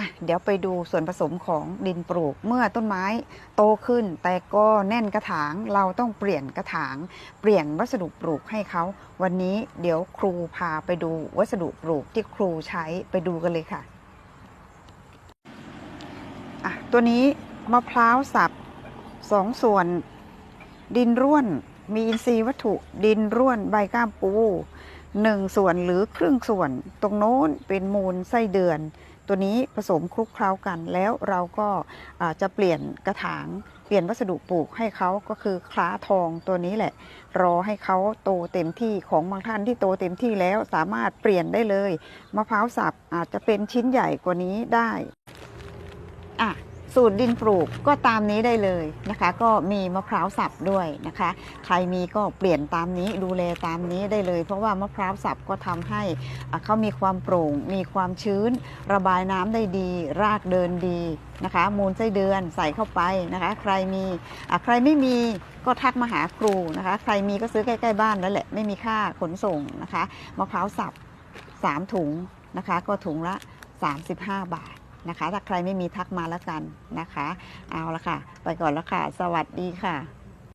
อะเดี๋ยวไปดูส่วนผสมของดินปลูกเมื่อต้นไม้โตขึ้น แต่ก็แน่นกระถางเราต้องเปลี่ยนกระถาง เปลี่ยนวัสดุปลูกให้เขา วันนี้เดี๋ยวครูพาไปดูวัสดุปลูกที่ครูใช้ไปดูกันเลยค่ะอะตัวนี้มะพร้าวสับสองส่วน ดินร่วนมีอินทรีย์วัตถุดินร่วนใบก้ามปูหนึ่งส่วนหรือครึ่งส่วน ตรงโน้นเป็นมูลไส้เดือน ตัวนี้ผสมคลุกเคล้ากัน แล้วเราก็าจะเปลี่ยนกระถาง เปลี่ยนวัสดุปลูกให้เขาก็คือคล้าทองตัวนี้แหละ รอให้เขาโตเต็มที่ของบางท่านที่โตเต็มที่แล้วสามารถเปลี่ยนได้เลยมะพร้าวสับอาจจะเป็นชิ้นใหญ่กว่านี้ได้อะ สูตรดินปลูกก็ตามนี้ได้เลยนะคะ ก็มีมะพร้าวสับด้วยนะคะ ใครมีก็เปลี่ยนตามนี้ดูแลตามนี้ได้เลย เพราะว่ามะพร้าวสับก็ทำให้เขามีความโปร่ง มีความชื้น ระบายน้ำได้ดี รากเดินดีนะคะ มูลไส้เดือนใส่เข้าไปนะคะ ใครมีใครไม่มีก็ทักมาหาครูนะคะ ใครมีก็ซื้อใกล้ๆบ้านนั่นแหละไม่มีค่าขนส่งนะคะมะพร้าวสับ3ถุงนะคะ ก็ถุงละ 35 บาท นะคะ ถ้าใครไม่มีทักมาแล้วกันนะคะ เอาละค่ะ ไปก่อนแล้วค่ะ สวัสดีค่ะ